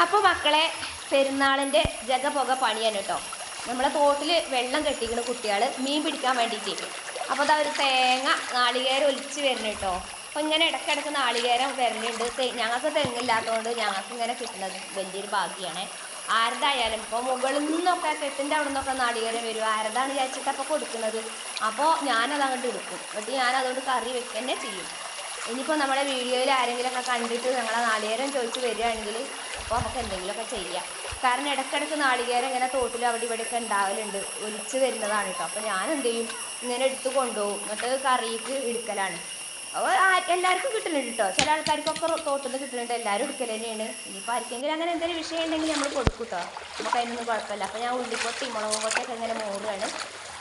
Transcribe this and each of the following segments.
അപ്പോൾ മക്കളെ പെരുന്നാളിന്റെ ജഗപുക പണിയാണ് കേട്ടോ നമ്മളെ തോട്ടിൽ വെള്ളം കെട്ടിക്കുന്ന കുട്ടികൾ മീൻ പിടിക്കാൻ വേണ്ടിയിട്ട്. അപ്പോൾ അതാ ഒരു തേങ്ങ നാളികേരം ഒലിച്ച് വരുന്നു കേട്ടോ അപ്പോൾ ഇങ്ങനെ ഇടയ്ക്കിടയ്ക്ക് നാളികേരം വരുന്നുണ്ട് ഞങ്ങൾക്ക് തെങ്ങില്ലാത്തതുകൊണ്ട് ഞങ്ങൾക്ക് ഇങ്ങനെ കിട്ടുന്നത് വലിയൊരു ഭാഗ്യമാണ് ആരതായാലും ഇപ്പോൾ മുകളിൽ നിന്നൊക്കെ കെട്ടിന്റെ അവിടെ നിന്നൊക്കെ നാളികേരം വരും. ആരതാണ് വിചാരിച്ചിട്ട് അപ്പോൾ കൊടുക്കുന്നത്? അപ്പോൾ ഞാനത് അങ്ങോട്ട് എടുക്കും. എന്നിട്ട് ഞാൻ അതുകൊണ്ട് കറി വെക്കുക തന്നെ ചെയ്യും. ഇനിയിപ്പോൾ നമ്മുടെ വീഡിയോയിൽ ആരെങ്കിലുമൊക്കെ കണ്ടിട്ട് ഞങ്ങളെ നാളികേരം ചോദിച്ച് വരികയാണെങ്കിൽ അപ്പോൾ നമുക്ക് എന്തെങ്കിലുമൊക്കെ ചെയ്യാം. കാരണം ഇടയ്ക്കിടയ്ക്ക് നാളികേരം ഇങ്ങനെ തോട്ടിൽ അവിടെ ഇവിടെയൊക്കെ ഉണ്ടാവലുണ്ട്. ഒലിച്ച് വരുന്നതാണ് കേട്ടോ. അപ്പോൾ ഞാൻ എന്ത് ചെയ്യും? ഇങ്ങനെ എടുത്ത് കൊണ്ടുപോകും. എന്നിട്ട് കറിക്ക് എടുക്കലാണ്. അപ്പോൾ എല്ലാവർക്കും കിട്ടുന്നുണ്ട് കേട്ടോ. ചില ആൾക്കാർക്കൊക്കെ തോട്ടിൽ നിന്ന് കിട്ടുന്നുണ്ട് എല്ലാവരും എടുക്കൽ തന്നെയാണ്. ഇനിയിപ്പോൾ ആർക്കെങ്കിലും അങ്ങനെ എന്തെങ്കിലും വിഷയം ഉണ്ടെങ്കിൽ നമ്മൾ കൊടുക്കും കേട്ടോ. നമുക്ക് അതിനൊന്നും കുഴപ്പമില്ല. അപ്പോൾ ഞാൻ ഉള്ളിപ്പൊട്ടി മുളക് കൊട്ടൊക്കെ ഇങ്ങനെ മോറുകയാണ്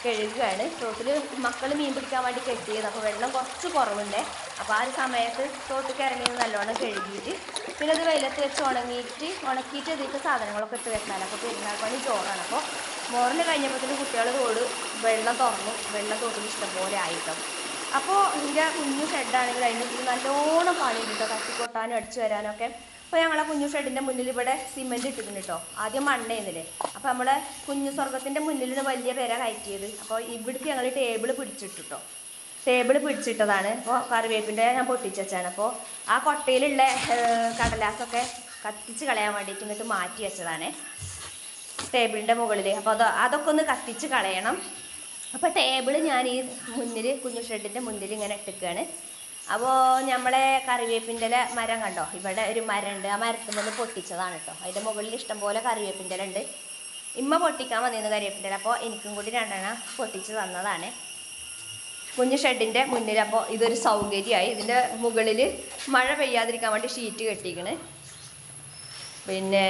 കഴുകുകയാണ് തോട്ടിൽ മക്കൾ മീൻ പിടിക്കാൻ വേണ്ടി കെട്ടിയത്. അപ്പോൾ വെള്ളം കുറച്ച് കുറവുണ്ട്. അപ്പോൾ ആ ഒരു സമയത്ത് തോട്ടിൽ ഇറങ്ങിയത് നല്ലോണം കഴുകിയിട്ട് പിന്നെ അത് വെയിലത്ത് വെച്ച് ഉണങ്ങിയിട്ട് ഉണക്കിയിട്ട് ഇതിലേക്ക് സാധനങ്ങളൊക്കെ ഇട്ട് വെക്കാൻ അപ്പോൾ പെരുന്നാൾ പണി ചോറാണ്. അപ്പോൾ മോറിൽ കഴിഞ്ഞപ്പോഴത്തേന് കുട്ടികൾ തോട് വെള്ളം തുറന്നു. വെള്ളം തോട്ടിൽ ഇഷ്ടംപോലെ ആയിട്ടും. അപ്പോൾ ഇതിന്റെ കുഞ്ഞു ഷെഡാണെങ്കിൽ ഇതിൽ നല്ലോണം പണിയുണ്ട് കേട്ടോ. കത്തിക്കൊട്ടാനും അടിച്ചു വരാനൊക്കെ അപ്പോൾ ഞങ്ങളെ കുഞ്ഞു ഷെഡിന്റെ മുന്നിൽ ഇവിടെ സിമെന്റ് ഇട്ടിട്ടുണ്ട് കേട്ടോ ആദ്യം മണ്ണേന്നില്ലേ അപ്പോൾ നമ്മളെ കുഞ്ഞു സ്വർഗത്തിന്റെ മുന്നിൽ നിന്ന് വലിയ പേര കയറ്റിയത്. അപ്പോൾ ഇവിടേക്ക് ഞങ്ങൾ ടേബിൾ പിടിച്ചിട്ടു കേട്ടോ ടേബിൾ പിടിച്ചിട്ടതാണ്. അപ്പോൾ കറിവേപ്പിന്റെ ഞാൻ പൊട്ടിച്ചാണ് അപ്പോൾ ആ കൊട്ടയിലുള്ള കടലാസൊക്കെ കത്തിച്ച് കളയാൻ വേണ്ടിയിട്ട് ഇങ്ങോട്ട് മാറ്റി വെച്ചതാണ്. ടേബിളിന്റെ മുകളിൽ അപ്പോൾ അത് അതൊക്കെ ഒന്ന് കത്തിച്ച് കളയണം. അപ്പോൾ ടേബിൾ ഞാൻ ഈ മുന്നിൽ കുഞ്ഞു ഷെഡിന്റെ മുന്നിൽ ഇങ്ങനെ ഇട്ടിക്കുകയാണ് അപ്പോൾ നമ്മളെ കറിവേപ്പിന്റെ മരം കണ്ടോ? ഇവിടെ ഒരു മരം ഉണ്ട് ആ മരത്തിൽ നിന്ന് പൊട്ടിച്ചതാണ് കേട്ടോ. അതിന്റെ മുകളിൽ ഇഷ്ടംപോലെ കറിവേപ്പിന്റെ ഇല ഉണ്ട് ഇമ്മ പൊട്ടിക്കാൻ വന്നിരുന്നു കറിവേപ്പിന്റെ അപ്പോൾ എനിക്കും കൂടി രണ്ടെണ്ണം പൊട്ടിച്ച് തന്നതാണ്. കുഞ്ഞു ഷെഡിന്റെ മുന്നിൽ അപ്പോൾ ഇതൊരു സൗകര്യമായി. ഇതിന്റെ മുകളിൽ മഴ പെയ്യാതിരിക്കാൻ വേണ്ടി ഷീറ്റ് കെട്ടിക്കണ്. പിന്നെ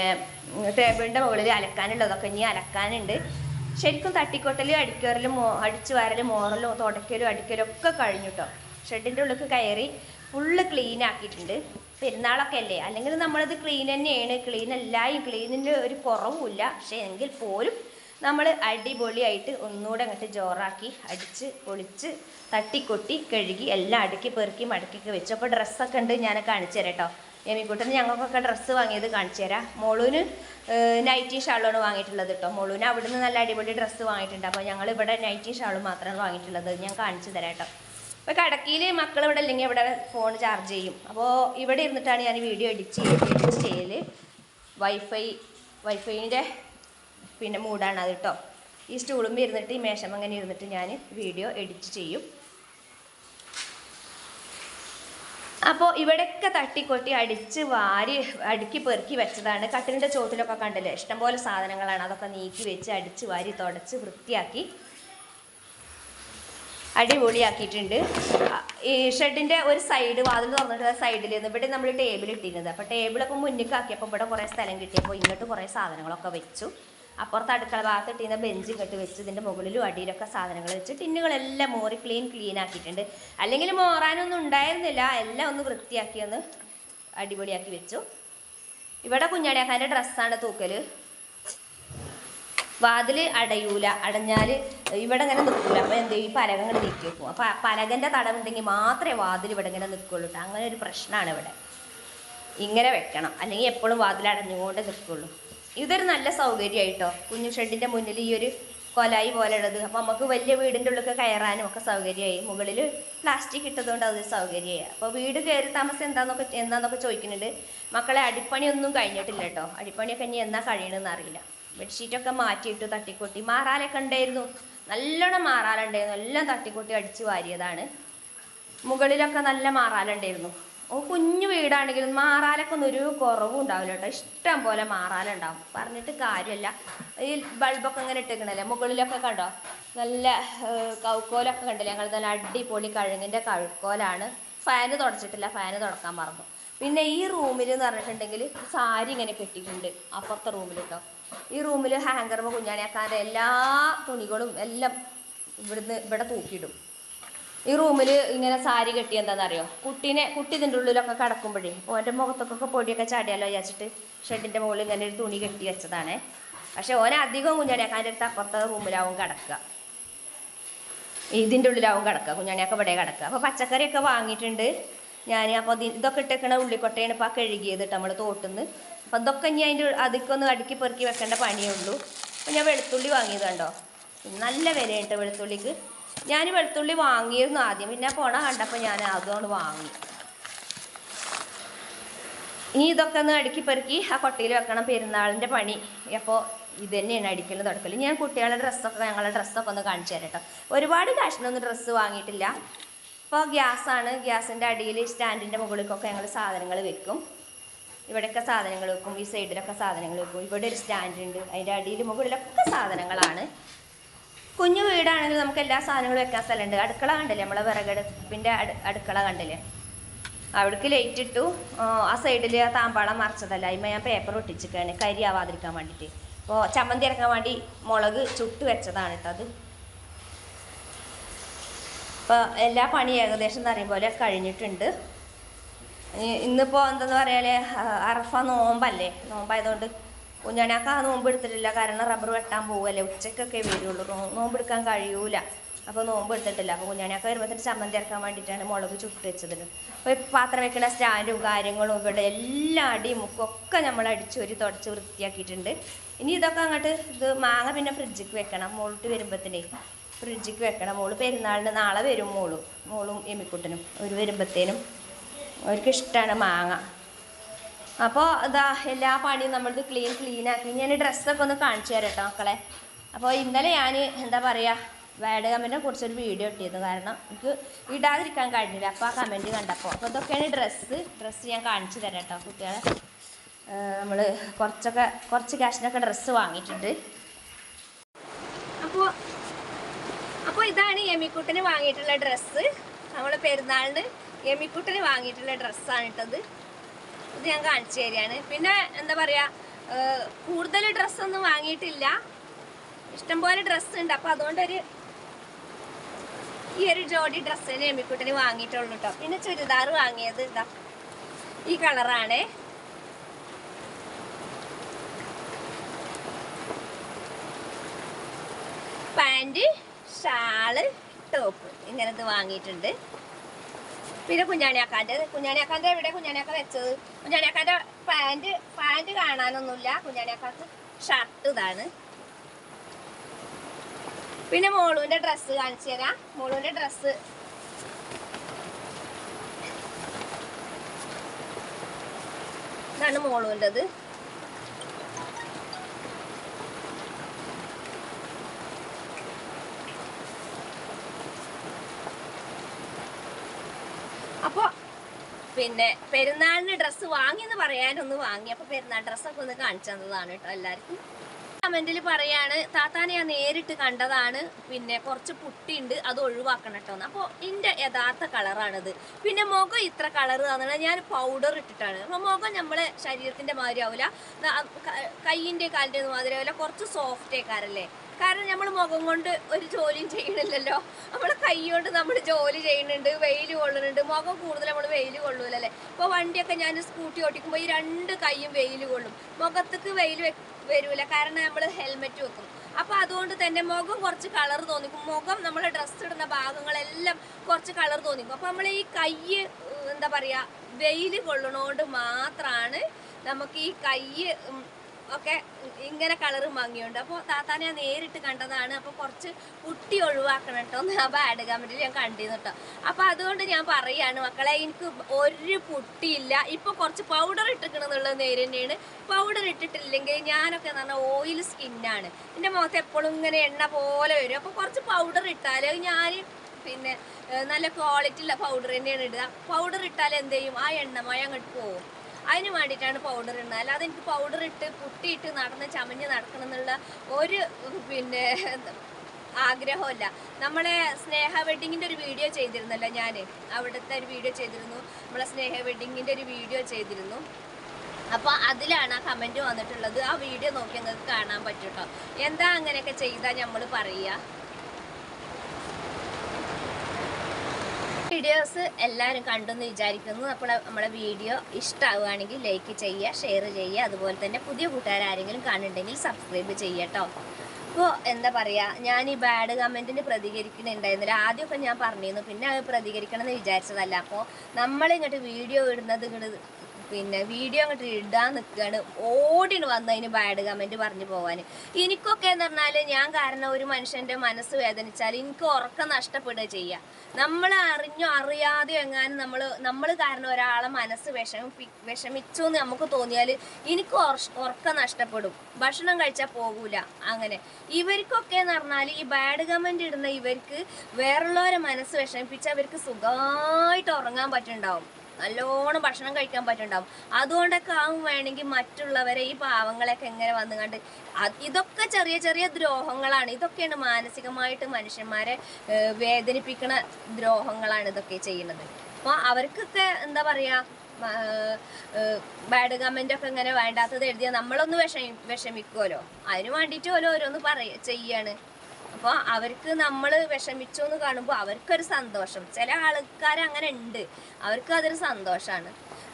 ടേബിളിന്റെ മുകളിൽ അലക്കാനുള്ളതൊക്കെ ഇനി അലക്കാനുണ്ട്. ശരിക്കും തട്ടിക്കൊട്ടലും അടിക്കറലും അടിച്ചു വാരലും മോറലും തുടയ്ക്കലും അടിക്കലും ഒക്കെ കഴിഞ്ഞു കേട്ടോ. ഷെഡിന്റെ ഉള്ളിൽ കയറി ഫുള്ള് ക്ലീൻ ആക്കിയിട്ടുണ്ട്. പെരുന്നാളൊക്കെ അല്ലേ അല്ലെങ്കിൽ നമ്മളത് ക്ലീൻ തന്നെയാണ്. ക്ലീൻ അല്ല ഈ ക്ലീനിന്റെ ഒരു കുറവുമില്ല. പക്ഷേ എങ്കിൽ പോലും നമ്മൾ അടിപൊളിയായിട്ട് ഒന്നുകൂടെ അങ്ങോട്ട് ജോറാക്കി അടിച്ച് പൊളിച്ച് തട്ടിക്കൊട്ടി കഴുകി എല്ലാം അടുക്കി പെറുക്കി മടക്കിയൊക്കെ വെച്ചു. അപ്പോൾ ഡ്രസ്സൊക്കെ ഉണ്ട് ഞാൻ കാണിച്ചു തരാം കേട്ടോ. എമിക്കുട്ടന് ഞങ്ങൾക്കൊക്കെ ഡ്രസ്സ് വാങ്ങിയത് കാണിച്ചു തരാം. മോളൂന് നൈറ്റി ഷാളാണ് വാങ്ങിയിട്ടുള്ളത് കേട്ടോ. മോളൂന് അവിടുന്ന് നല്ല അടിപൊളി ഡ്രസ്സ് വാങ്ങിയിട്ടുണ്ട്. അപ്പോൾ ഞങ്ങൾ ഇവിടെ നൈറ്റി ഷാളും മാത്രമാണ് വാങ്ങിയിട്ടുള്ളത്. ഞാൻ കാണിച്ചു തരാം കേട്ടോ. അപ്പോൾ കടക്കിയിൽ മക്കൾ ഇവിടെ ഇല്ലെങ്കിൽ ഇവിടെ ഫോൺ ചാർജ് ചെയ്യും. അപ്പോൾ ഇവിടെ ഇരുന്നിട്ടാണ് ഞാൻ വീഡിയോ എഡിറ്റ് എഡിറ്റ് ചെയ്യൽ വൈഫൈ വൈഫൈന്റെ പിന്നെ മൂടാണ് അത് കേട്ടോ ഈ സ്റ്റൂളും ഇരുന്നിട്ട് ഈ മേശം അങ്ങനെ ഇരുന്നിട്ട് ഞാൻ വീഡിയോ എഡിറ്റ് ചെയ്യും. അപ്പോൾ ഇവിടെയൊക്കെ തട്ടിക്കൊട്ടി അടിച്ച് വാരി അടുക്കി പെറുക്കി വെച്ചതാണ്. കട്ടിലിന്റെ ചോട്ടിലൊക്കെ കണ്ടില്ലേ? ഇഷ്ടംപോലെ സാധനങ്ങളാണ്. അതൊക്കെ നീക്കി വെച്ച് അടിച്ച് വാരി തുടച്ച് വൃത്തിയാക്കി അടിപൊളിയാക്കിയിട്ടുണ്ട്. ഈ ഷെഡിന്റെ ഒരു സൈഡ് വാതിൽ തുറന്നിട്ടുള്ള സൈഡിൽ നിന്ന് ഇവിടെ നമ്മൾ ടേബിൾ ഇട്ടിരുന്നത്. അപ്പോൾ ടേബിളൊക്കെ മുന്നിൽ ആക്കിയപ്പോൾ ഇവിടെ കുറേ സ്ഥലം കിട്ടിയപ്പോൾ ഇങ്ങോട്ട് കുറേ സാധനങ്ങളൊക്കെ വെച്ചു. അപ്പുറത്ത് അടുക്കള ഭാഗത്ത് ഇട്ടിരുന്ന ബെഞ്ച് കെട്ട് വെച്ച് ഇതിന്റെ മുകളിലും അടിയിലൊക്കെ സാധനങ്ങൾ വെച്ച് ടിന്നുകളെല്ലാം മോറി ക്ലീൻ ക്ലീൻ ആക്കിയിട്ടുണ്ട്. അല്ലെങ്കിൽ മോറാനൊന്നും ഉണ്ടായിരുന്നില്ല. എല്ലാം ഒന്ന് വൃത്തിയാക്കി ഒന്ന് അടിപൊളിയാക്കി വെച്ചു. ഇവിടെ കുഞ്ഞാടിയാക്കാന്റെ ഡ്രസ്സാണ് തൂക്കൽ വാതിൽ അടയൂല. അടഞ്ഞാൽ ഇവിടെ ഇങ്ങനെ നിൽക്കൂല അപ്പോൾ എന്ത് ഈ പലക നീക്കി വെക്കും. അപ്പോൾ പലകന്റെ തടവുണ്ടെങ്കിൽ മാത്രമേ വാതിൽ ഇവിടെ ഇങ്ങനെ നിൽക്കുള്ളൂ കേട്ടോ അങ്ങനെ ഒരു പ്രശ്നമാണ് ഇവിടെ. ഇങ്ങനെ വെക്കണം. അല്ലെങ്കിൽ എപ്പോഴും വാതിൽ അടഞ്ഞുകൊണ്ട് നിൽക്കുള്ളൂ ഇതൊരു നല്ല സൗകര്യമായിട്ടോ? കുഞ്ഞു ഷെഡിന്റെ മുന്നിൽ ഈ ഒരു കൊലായി പോലെ ഉള്ളത്. അപ്പോൾ നമുക്ക് വലിയ വീടിന്റെ ഉള്ളിലൊക്കെ കയറാനും ഒക്കെ സൗകര്യമായി. മുകളിൽ പ്ലാസ്റ്റിക് ഇട്ടതുകൊണ്ട് അതൊരു സൗകര്യമായി. അപ്പോൾ വീട് കയറി താമസം എന്താണെന്നൊക്കെ എന്താണെന്നൊക്കെ ചോദിക്കുന്നുണ്ട്. മക്കളെ അടിപ്പണിയൊന്നും കഴിഞ്ഞിട്ടില്ല കേട്ടോ അടിപ്പണിയൊക്കെ ഇനി എന്നാ കഴിയണമെന്ന് അറിയില്ല. ബെഡ്ഷീറ്റൊക്കെ മാറ്റിയിട്ട് തട്ടിക്കൊട്ടി. മാറാലൊക്കെ ഉണ്ടായിരുന്നു. നല്ലോണം മാറാലുണ്ടായിരുന്നു. എല്ലാം തട്ടിക്കൊട്ടി അടിച്ചു വാരിയതാണ്. മുകളിലൊക്കെ നല്ല മാറാലുണ്ടായിരുന്നു. ഓ കുഞ്ഞു വീടാണെങ്കിലും മാറാലൊക്കെ ഒന്നും ഒരു കുറവും ഉണ്ടാവില്ല കേട്ടോ. ഇഷ്ടം പോലെ മാറാലുണ്ടാവും. പറഞ്ഞിട്ട് കാര്യമല്ല. ഈ ബൾബൊക്കെ ഇങ്ങനെ ഇട്ടേക്കണല്ലേ? മുകളിലൊക്കെ കണ്ടോ? നല്ല കൗക്കോലൊക്കെ കണ്ടില്ലേ? ഞങ്ങൾ നല്ല അടിപൊളി കഴുങ്ങിന്റെ കഴുക്കോലാണ് ഫാന് തുടച്ചിട്ടില്ല. ഫാന് തുടക്കാൻ മറന്നു. പിന്നെ ഈ റൂമിൽ എന്ന് പറഞ്ഞിട്ടുണ്ടെങ്കിൽ സാരി ഇങ്ങനെ കെട്ടിയിട്ടുണ്ട് അപ്പുറത്തെ റൂമിൽ കേട്ടോ. ഈ റൂമിൽ ഹാങ്കർമ കുഞ്ഞാണിയാക്കാന്റെ എല്ലാ തുണികളും എല്ലാം ഇവിടുന്ന് ഇവിടെ തൂക്കിയിടും. ഈ റൂമിൽ ഇങ്ങനെ സാരി കെട്ടി എന്താണെന്നറിയോ കുട്ടീനെ കുട്ടി ഇതിന്റെ ഉള്ളിലൊക്കെ കിടക്കുമ്പോഴേ ഓന്റെ മുഖത്തൊക്കെ പൊടിയൊക്കെ ചാടിയാലോ വിചാരിച്ചിട്ട് ഷെഡിന്റെ മുകളിൽ ഇങ്ങനെ ഒരു തുണി കെട്ടി വെച്ചതാണേ. പക്ഷെ ഓൻ അധികം കുഞ്ഞാണിയാക്കാന്റെ അടുത്ത് അപ്പുറത്തെ റൂമിലാവും കിടക്കുക. ഇതിന്റെ ഉള്ളിലാവും കിടക്കുക കുഞ്ഞാണിയൊക്കെ ഇവിടെ കിടക്കുക. അപ്പോൾ പച്ചക്കറിയൊക്കെ വാങ്ങിയിട്ടുണ്ട്. ഞാൻ അപ്പോൾ ഇതൊക്കെ ഇട്ടേക്കണ ഉള്ളിക്കൊട്ടയാണ് ഇപ്പോൾ ആ കഴുകിയത് കേട്ടോ നമ്മൾ തോട്ടുന്ന്. അപ്പം ഇതൊക്കെ ഇനി അതിന്റെ അതിക്കൊന്ന് അടുക്കി പെറുക്കി വെക്കേണ്ട പണിയേ ഉള്ളൂ അപ്പോൾ ഞാൻ വെളുത്തുള്ളി വാങ്ങിയത് കണ്ടോ? നല്ല വിലയുണ്ട് വെളുത്തുള്ളിക്ക്. ഞാൻ വെളുത്തുള്ളി വാങ്ങിയിരുന്നു ആദ്യം. പിന്നെ പോണ കണ്ടപ്പോൾ ഞാൻ അതുകൊണ്ട് വാങ്ങി. ഇനി ഇതൊക്കെ ഒന്ന് അടുക്കി പെറുക്കി ആ കൊട്ടയിൽ വെക്കണം പെരുന്നാളിന്റെ പണി. അപ്പോൾ ഇത് തന്നെയാണ് അടിക്കലും തുടക്കൽ. ഞാൻ കുട്ടികളുടെ ഡ്രസ്സൊക്കെ ഞങ്ങളുടെ ഡ്രസ്സൊക്കെ ഒന്ന് കാണിച്ചു തരാം കേട്ടോ ഒരുപാട് കാശിനൊന്നും ഡ്രസ്സ് വാങ്ങിയിട്ടില്ല. ഇപ്പോൾ ഗ്യാസാണ്. ഗ്യാസിന്റെ അടിയിൽ സ്റ്റാൻഡിന്റെ മുകളിലേക്കൊക്കെ ഞങ്ങൾ സാധനങ്ങൾ വെക്കും. ഇവിടെയൊക്കെ സാധനങ്ങൾ വെക്കും. ഈ സൈഡിലൊക്കെ സാധനങ്ങൾ വെക്കും. ഇവിടെ ഒരു സ്റ്റാൻഡുണ്ട് അതിന്റെ അടിയിൽ മുകളിലൊക്കെ സാധനങ്ങളാണ്. കുഞ്ഞു വീടാണെങ്കിൽ നമുക്ക് എല്ലാ സാധനങ്ങളും വെക്കാൻ സ്ഥലമുണ്ട്. അടുക്കള കണ്ടില്ലേ? നമ്മളെ വിറകടുപ്പിന്റെ അടു അടുക്കള കണ്ടില്ലേ? അവിടേക്ക് ലൈറ്റ് ഇട്ടു. ആ, ആ സൈഡിൽ ആ താമ്പാളം മറച്ചതല്ല. അതിമ ഞാൻ പേപ്പർ ഒട്ടിച്ചിരിക്കുകയാണ്. കരി ആവാതിരിക്കാൻ വേണ്ടിയിട്ട്. അപ്പോൾ ചമ്മന്തി ഇറക്കാൻ വേണ്ടി മുളക് ചുട്ട് വെച്ചതാണ് കേട്ടോ അത്. ഇപ്പോൾ എല്ലാ പണി ഏകദേശം എന്ന് പോലെ കഴിഞ്ഞിട്ടുണ്ട്. ഇന്നിപ്പോൾ എന്തെന്ന് പറയാൽ അറഫ നോമ്പല്ലേ? നോമ്പായതുകൊണ്ട് കുഞ്ഞാണിയാക്ക ആ നോമ്പ് എടുത്തിട്ടില്ല. കാരണം റബ്ബർ വെട്ടാൻ പോകുമല്ലേ ഉച്ചക്കൊക്കെ വരുള്ളൂ. നോമ്പ് എടുക്കാൻ കഴിയൂല. അപ്പോൾ നോമ്പ് എടുത്തിട്ടില്ല. അപ്പോൾ കുഞ്ഞാണിയാക്ക വരുമ്പോഴത്തേന് ചമ്മന്തി ഇറക്കാൻ വേണ്ടിയിട്ടാണ് മുളക് ചുട്ട് വെച്ചത് അപ്പോൾ പാത്രം വെക്കുന്ന സ്റ്റാൻഡും കാര്യങ്ങളും ഇവിടെ എല്ലാ അടിയും ഒക്കെ നമ്മൾ അടിച്ചൊരി തുടച്ച് വൃത്തിയാക്കിയിട്ടുണ്ട്. ഇനി ഇതൊക്കെ അങ്ങോട്ട് ഇത് മാങ്ങ പിന്നെ ഫ്രിഡ്ജിക്ക് വെക്കണം. മുകളിട്ട് വരുമ്പോഴത്തേനേ ഫ്രിഡ്ജിക്ക് വെക്കണം. മോൾ പെരുന്നാളിന് നാളെ വരും മോളും. മോളും എമിക്കുട്ടനും. ഒരു വരുമ്പത്തേനും അവർക്ക് ഇഷ്ടമാണ് മാങ്ങ. അപ്പോൾ ഇതാ എല്ലാ പണിയും നമ്മളിത് ക്ലീൻ ആക്കി. ഞാൻ ഡ്രസ്സൊക്കെ ഒന്ന് കാണിച്ചു തരാം കേട്ടോ മക്കളെ. അപ്പോൾ ഇന്നലെ ഞാൻ എന്താ പറയുക വാഡ് കമന്റിനെ കുറിച്ചൊരു വീഡിയോ ഇട്ടിരുന്നു. കാരണം എനിക്ക് ഇടാതിരിക്കാൻ കഴിഞ്ഞില്ല. അപ്പോൾ ആ കമന്റ് കണ്ടപ്പോൾ അപ്പോൾ ഇതൊക്കെയാണ് ഡ്രസ്സ്. ഡ്രസ്സ് ഞാൻ കാണിച്ചു തരാം കേട്ടോ കുട്ടികളെ. നമ്മൾ കുറച്ചൊക്കെ കുറച്ച് ക്യാഷിനൊക്കെ ഡ്രസ്സ് വാങ്ങിയിട്ടുണ്ട്. അപ്പോൾ അപ്പോൾ ഇതാണ് യമിക്കുട്ടന് വാങ്ങിയിട്ടുള്ള ഡ്രസ്സ്. നമ്മൾ പെരുന്നാളിന് യമിക്കുട്ടന് വാങ്ങിയിട്ടുള്ള ഡ്രസ്സാണ് ഇട്ടത്. ഇത് ഞാൻ കാണിച്ചു തരികയാണ്. പിന്നെ എന്താ പറയാ ഏഹ് കൂടുതൽ ഡ്രസ്സൊന്നും വാങ്ങിയിട്ടില്ല. ഇഷ്ടംപോലെ ഡ്രസ്സ് ഉണ്ട്. അപ്പോൾ അതുകൊണ്ടൊരു ഈ ഒരു ജോഡി ഡ്രസ്സ് തന്നെ എമ്മിക്കുട്ടിന് വാങ്ങിയിട്ടുള്ളൂ കേട്ടോ പിന്നെ ചുരിദാർ വാങ്ങിയത് ഇതാ. ഈ കളറാണ്. പാന്റ് ഷാൾ ടോപ്പ് ഇങ്ങനത് വാങ്ങിയിട്ടുണ്ട്. പിന്നെ കുഞ്ഞാണിയാക്കാന്റെ കുഞ്ഞാണിയാക്കാന്റെ എവിടെ? കുഞ്ഞാണിയാക്ക വെച്ചത്. കുഞ്ഞാണിയാക്കാന്റെ പാന്റ് പാന്റ് കാണാനൊന്നുമില്ല. കുഞ്ഞാണിയാക്കാക്ക് ഷർട്ട് ഇതാണ്. പിന്നെ മോളുവിന്റെ ഡ്രസ്സ് കാണിച്ചു തരാം. മോളുവിന്റെ ഡ്രസ്സ് ഇതാണ് മോളുവിന്റെത് അപ്പോൾ പിന്നെ പെരുന്നാളിന് ഡ്രസ്സ് വാങ്ങിയെന്ന് പറയാനൊന്ന് വാങ്ങി. അപ്പൊ പെരുന്നാൾ ഡ്രസ്സൊക്കെ ഒന്ന് കാണിച്ചു തന്നതാണ് കേട്ടോ എല്ലാവർക്കും. കമന്റിൽ പറയാണ് താത്താനെ ഞാൻ നേരിട്ട് കണ്ടതാണ്. പിന്നെ കുറച്ച് പുട്ടി ഉണ്ട് അത് ഒഴിവാക്കണം കേട്ടോ അപ്പോൾ എന്റെ യഥാർത്ഥ കളറാണിത് പിന്നെ മുഖം ഇത്ര കളർ തന്നെ ഞാൻ പൗഡർ ഇട്ടിട്ടാണ്. അപ്പോൾ മുഖം നമ്മളെ ശരീരത്തിന്റെ മാതിരി ആവില്ല കയ്യിന്റെ കാലിന്റെ മാതിരി ആവില്ല കുറച്ച് സോഫ്റ്റ് ആക്കാറല്ലേ കാരണം നമ്മൾ മുഖം കൊണ്ട് ഒരു ജോലിയും ചെയ്യണില്ലല്ലോ. നമ്മൾ കൈ കൊണ്ട് നമ്മൾ ജോലി ചെയ്യുന്നുണ്ട് വെയിൽ കൊള്ളുന്നുണ്ട്. മുഖം കൂടുതൽ നമ്മൾ വെയിൽ കൊള്ളൂലല്ലേ? ഇപ്പോൾ വണ്ടിയൊക്കെ ഞാൻ സ്കൂട്ടി ഓടിക്കുമ്പോൾ ഈ രണ്ട് കൈയും വെയിൽ കൊള്ളും. മുഖത്തേക്ക് വെയിൽ വരൂല. കാരണം നമ്മൾ ഹെൽമെറ്റ് വെക്കും. അപ്പോൾ അതുകൊണ്ട് തന്നെ മുഖം കുറച്ച് കളർ തോന്നിക്കും. മുഖം നമ്മൾ ഡ്രസ്സ് ഇടുന്ന ഭാഗങ്ങളെല്ലാം കുറച്ച് കളർ തോന്നിക്കും. അപ്പോൾ നമ്മൾ ഈ കൈ എന്താ പറയുക വെയിൽ കൊള്ളണോണ്ട് മാത്രമാണ് നമുക്ക് ഈ കൈ ഒക്കെ ഇങ്ങനെ കളറ് മങ്ങിയുണ്ട്. അപ്പോൾ താത്താനെ ഞാൻ നേരിട്ട് കണ്ടതാണ്. അപ്പോൾ കുറച്ച് കുട്ടി ഒഴിവാക്കണം കേട്ടോ എന്ന് ബാഡ് കമന്റിൽ ഞാൻ കണ്ടിരുന്നു കേട്ടോ അപ്പോൾ അതുകൊണ്ട് ഞാൻ പറയാണ് മക്കളെ എനിക്ക് ഒരു പുട്ടിയില്ല. ഇപ്പോൾ കുറച്ച് പൗഡർ ഇട്ടിക്കണമെന്നുള്ളത് നേരെ തന്നെയാണ്. പൗഡർ ഇട്ടിട്ടില്ലെങ്കിൽ ഞാനൊക്കെ എന്ന് പറഞ്ഞാൽ ഓയിൽ സ്കിന്നാണ് എന്റെ മുഖത്ത് എപ്പോഴും ഇങ്ങനെ എണ്ണ പോലെ വരും. അപ്പോൾ കുറച്ച് പൗഡർ ഇട്ടാൽ ഞാൻ പിന്നെ നല്ല ക്വാളിറ്റി ഉള്ള പൗഡർ തന്നെയാണ് ഇടുക. പൗഡർ ഇട്ടാൽ എന്ത് ചെയ്യും? ആ എണ്ണമയം അങ്ങോട്ട് പോകും അതിന് വേണ്ടിയിട്ടാണ് പൗഡർ ഇടുന്നത്. അല്ലാതെ എനിക്ക് പൗഡർ ഇട്ട് പുട്ടിയിട്ട് നടന്ന് ചമഞ്ഞ് നടക്കണം എന്നുള്ള ഒരു പിന്നെ ആഗ്രഹമല്ല നമ്മളെ സ്നേഹ വെഡിങ്ങിന്റെ ഒരു വീഡിയോ ചെയ്തിരുന്നല്ലോ ഞാൻ അവിടുത്തെ ഒരു വീഡിയോ ചെയ്തിരുന്നു. നമ്മളെ സ്നേഹ വെഡിങ്ങിന്റെ ഒരു വീഡിയോ ചെയ്തിരുന്നു. അപ്പോൾ അതിലാണ് ആ കമന്റ് വന്നിട്ടുള്ളത്. ആ വീഡിയോ നോക്കി നിങ്ങൾക്ക് കാണാൻ പറ്റും കേട്ടോ എന്താ അങ്ങനെയൊക്കെ ചെയ്താൽ നമ്മൾ പറയുക? വീഡിയോസ് എല്ലാവരും കണ്ടെന്ന് വിചാരിക്കുന്നു. അപ്പോൾ നമ്മുടെ വീഡിയോ ഇഷ്ടമാവുകയാണെങ്കിൽ ലൈക്ക് ചെയ്യുക ഷെയർ ചെയ്യുക. അതുപോലെ തന്നെ പുതിയ കൂട്ടുകാർ ആരെങ്കിലും കാണുന്നുണ്ടെങ്കിൽ സബ്സ്ക്രൈബ് ചെയ്യട്ടോ അപ്പോൾ എന്താ പറയുക ഞാൻ ഈ ബാഡ് കമന്റിന് പ്രതികരിക്കുന്നുണ്ടായിരുന്നില്ല. ആദ്യമൊക്കെ ഞാൻ പറഞ്ഞിരുന്നു പിന്നെ അത് പ്രതികരിക്കണം എന്ന് വിചാരിച്ചതല്ല. അപ്പോൾ നമ്മളിങ്ങോട്ട് വീഡിയോ ഇടുന്നത് ഇങ്ങോട്ട് പിന്നെ വീഡിയോ അങ്ങോട്ട് ഇടാൻ നിൽക്കുകയാണ് ഓടിന് വന്ന് അതിന് ബാഡ് കമന്റ് പറഞ്ഞു പോകാൻ എനിക്കൊക്കെ എന്ന് പറഞ്ഞാൽ ഞാൻ കാരണം ഒരു മനുഷ്യന്റെ മനസ്സ് വേദനിച്ചാൽ എനിക്ക് ഉറക്കം നഷ്ടപ്പെടുക ചെയ്യുക നമ്മൾ അറിഞ്ഞോ അറിയാതെയോ എങ്ങാനും നമ്മൾ നമ്മൾ കാരണം ഒരാളെ മനസ്സ് വിഷമി വിഷമിച്ചു എന്ന് നമുക്ക് തോന്നിയാൽ എനിക്ക് ഉറ- ഉറക്കം നഷ്ടപ്പെടും. ഭക്ഷണം കഴിച്ചാൽ പോകൂല അങ്ങനെ. ഇവർക്കൊക്കെ എന്ന് പറഞ്ഞാൽ ഈ ബാഡ് കമന്റ് ഇടുന്ന ഇവർക്ക് വേറുള്ളവരെ മനസ്സ് വിഷമിപ്പിച്ച് അവർക്ക് സുഖമായിട്ട് ഉറങ്ങാൻ പറ്റുന്നുണ്ടാവും. നല്ലോണം ഭക്ഷണം കഴിക്കാൻ പറ്റുന്നുണ്ടാവും. അതുകൊണ്ടൊക്കെ ആവും വേണമെങ്കിൽ മറ്റുള്ളവരെ ഈ പാവങ്ങളെയൊക്കെ എങ്ങനെ വന്നു കണ്ട് ഇതൊക്കെ ചെറിയ ചെറിയ ദ്രോഹങ്ങളാണ്. ഇതൊക്കെയാണ് മാനസികമായിട്ട് മനുഷ്യന്മാരെ വേദനിപ്പിക്കുന്ന ദ്രോഹങ്ങളാണ് ഇതൊക്കെ ചെയ്യുന്നത്. അപ്പോൾ അവർക്കൊക്കെ എന്താ പറയുക ബാഡ് കമന്റ് ഒക്കെ ഇങ്ങനെ വേണ്ടാത്തത് എഴുതിയാൽ നമ്മളൊന്ന് വിഷമി വിഷമിക്കുമല്ലോ അതിന് വേണ്ടിയിട്ട് ഓരോ ഓരോന്ന് പറയ ചെയ്യാണ്. അപ്പോൾ അവർക്ക് നമ്മൾ വിഷമിച്ചു എന്ന് കാണുമ്പോൾ അവർക്കൊരു സന്തോഷം. ചില ആൾക്കാർ അങ്ങനെ ഉണ്ട്. അവർക്ക് അതൊരു സന്തോഷമാണ്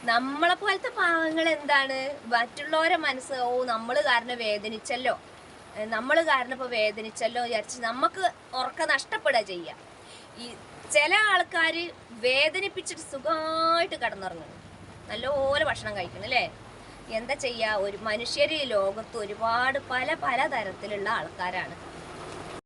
നമ്മളെ പോലത്തെ പാവങ്ങൾ എന്താണ്? മറ്റുള്ളവരെ മനസ്സ് ഓ നമ്മൾ കാരണം വേദനിച്ചല്ലോ. നമ്മൾ കാരണം ഇപ്പോൾ വേദനിച്ചല്ലോ വിചാരിച്ച് നമുക്ക് ഉറക്കം നഷ്ടപ്പെടുക ചെയ്യുക ഈ ചില ആൾക്കാർ വേദനിപ്പിച്ചിട്ട് സുഖമായിട്ട് കിടന്നുറങ്ങുന്നു നല്ലപോലെ ഭക്ഷണം കഴിക്കണം അല്ലേ? എന്താ ചെയ്യുക ഒരു മനുഷ്യർ ഈ ലോകത്ത് ഒരുപാട് പല പല തരത്തിലുള്ള ആൾക്കാരാണ്.